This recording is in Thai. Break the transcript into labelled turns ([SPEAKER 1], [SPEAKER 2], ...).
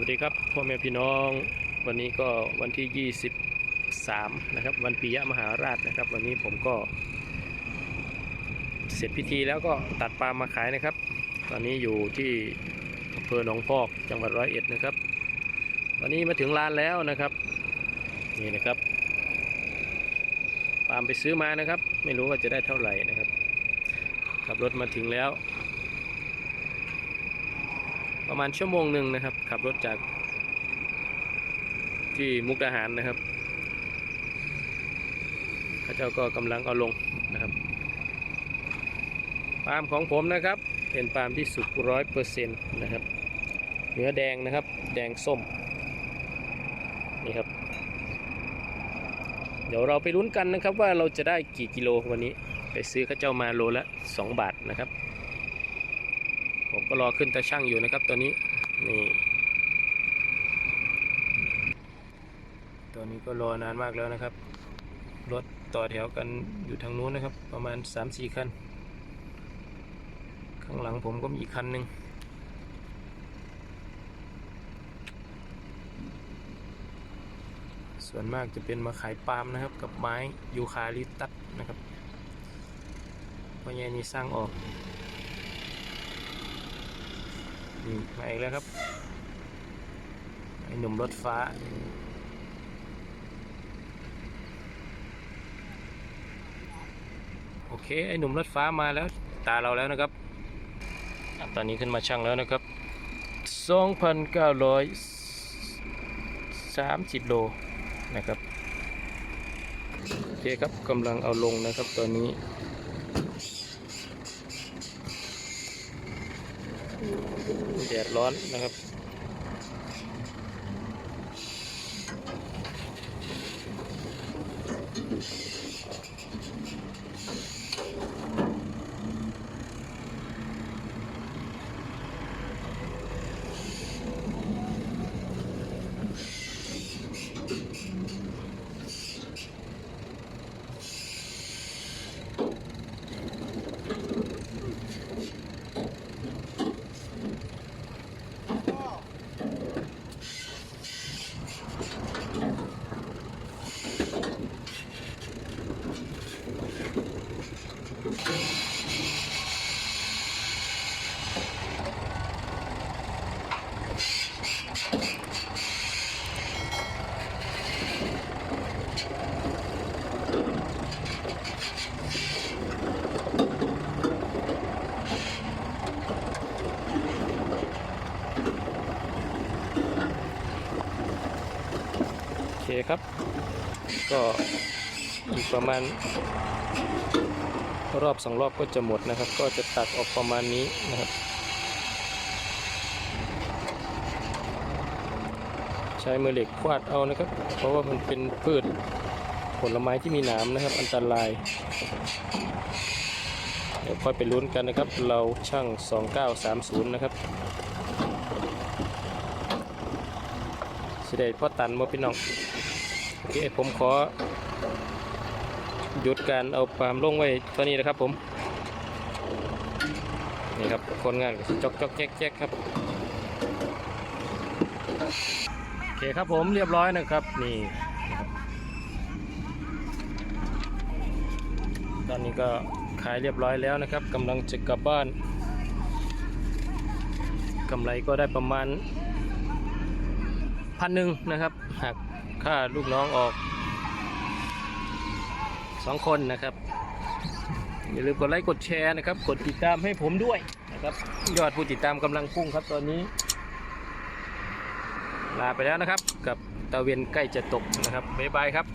[SPEAKER 1] วัสดีครับพ่อแม่พี่น้อง วันนี้ก็วันที่ 23 นะครับ วันปิยมหาราชนะครับ วันนี้ผมก็ เสร็จพิธีแล้วก็ตัดปลามาขายนะครับ ตอนนี้อยู่ที่อำเภอหนองพอกจังหวัดร้อยเอ็ดนะครับวันนี้มาถึงร้านแล้วนะครับ นี่นะครับปล์มไปซื้อมานะครับ ไม่รู้ว่าจะได้เท่าไหร่นะครับขับรถมาถึงแล้ว ประมาณชั่วโมงหนึ่งนะครับ ขับรถจากที่มุกดาหารนะครับข้าเจ้าก็กำลังเอาลงนะครับปาล์มของผมนะครับ เป็นปาล์มที่สุกร้อยเปอร์เซ็นต์นะครับเนื้อแดงนะครับ แดงส้มนี่ครับ เดี๋ยวเราไปลุ้นกันนะครับว่าเราจะได้กี่กิโลวันนี้ ไปซื้อข้าเจ้ามาโลละ 2 บาทนะครับ ผมก็รอขึ้นตาช่างอยู่นะครับตัวนี้นี่ตัวนี้ก็รอนานมากแล้วนะครับ รถต่อแถวกันอยู่ทางนู้นนะครับ ประมาณ 3-4 คัน ข้างหลังผมก็มีอีกคันหนึ่งส่วนมากจะเป็นมาขายปาล์มนะครับ กับไม้ยูคาลิปตัสนะครับเพราะแย่นี้สร้างออก นี่มาอีกแล้วครับไอหนุ่มรถฟ้า โอเค ไอหนุ่มรถฟ้ามาแล้ว ตาเราแล้วนะครับ ตอนนี้ขึ้นมาช่างแล้วนะครับ 2,930 โลนะครับโอเคครับกำลังเอาลงนะครับตอนนี้ แดดร้อนนะครับ คครับ ก็อีกประมาณ รอบสองรอบก็จะหมดนะครับ ก็จะตัดออกประมาณนี้นะครับ ใช้มือเหล็กควาดเอานะครับ เพราะว่ามันเป็นพืชผลไม้ที่มีหนามนะครับ อันตรายเดี๋ยวค่อยไปลุ้นกันนะครับ เราช่าง 2930 นะครับสิได้พ่อตันบ่พี่น้อง อเคผมขอ หยุดการเอาปาล์มลงไว้เท่านี้นะครับผม นี่ครับคนงานจอกจอกแจ๊กแจ๊กครับโอเคครับผมเรียบร้อยนะครับนี่ตอนนี้ก็ขายเรียบร้อยแล้วนะครับกำลังจะกลับบ้านกำไรก็ได้ประมาณพันหนึ่งนะครับหัก ค่าลูกน้องออกสองคนนะครับ อย่าลืมกดไลค์กดแชร์นะครับ กดติดตามให้ผมด้วยนะครับ ยอดผู้ติดตามกำลังพุ่งครับตอนนี้ ลาไปแล้วนะครับ กับตะเวนใกล้จะตกนะครับบ๊ายบายครับ